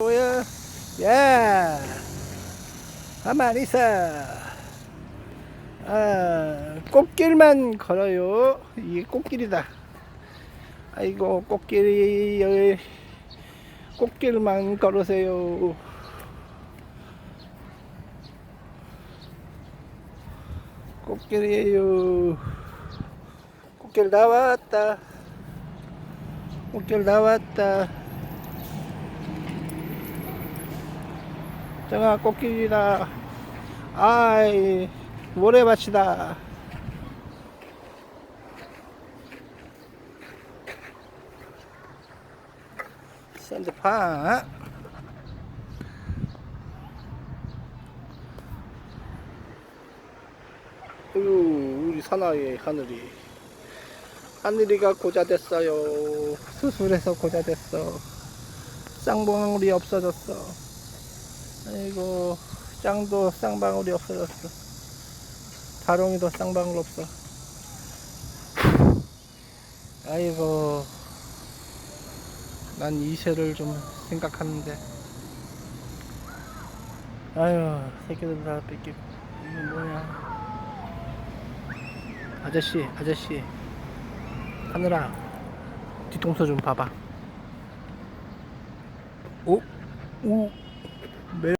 뭐야? 야, 가만히 있어. 아, 꽃길만 걸어요. 이게 꽃길이다. 아이고, 꽃길이, 꽃길만 걸으세요. 꽃길이에요. 꽃길 나왔다. 꽃길 나왔다. 정아 꽃길이다. 아이 모래밭이다. 샌드파. 어유 우리 사나이의 하늘이 하늘이가 고자 됐어요. 수술해서 고자 됐어. 쌍방울이 없어졌어. 아이고 짱도 쌍방울이 없어졌어. 다롱이도 쌍방울 없어. 아이고 난 이세를 좀 생각하는데. 아유 새끼들 다 뺏기고 이거 뭐야? 아저씨 아저씨. 하늘아 뒤통수 좀 봐봐. 오? 오?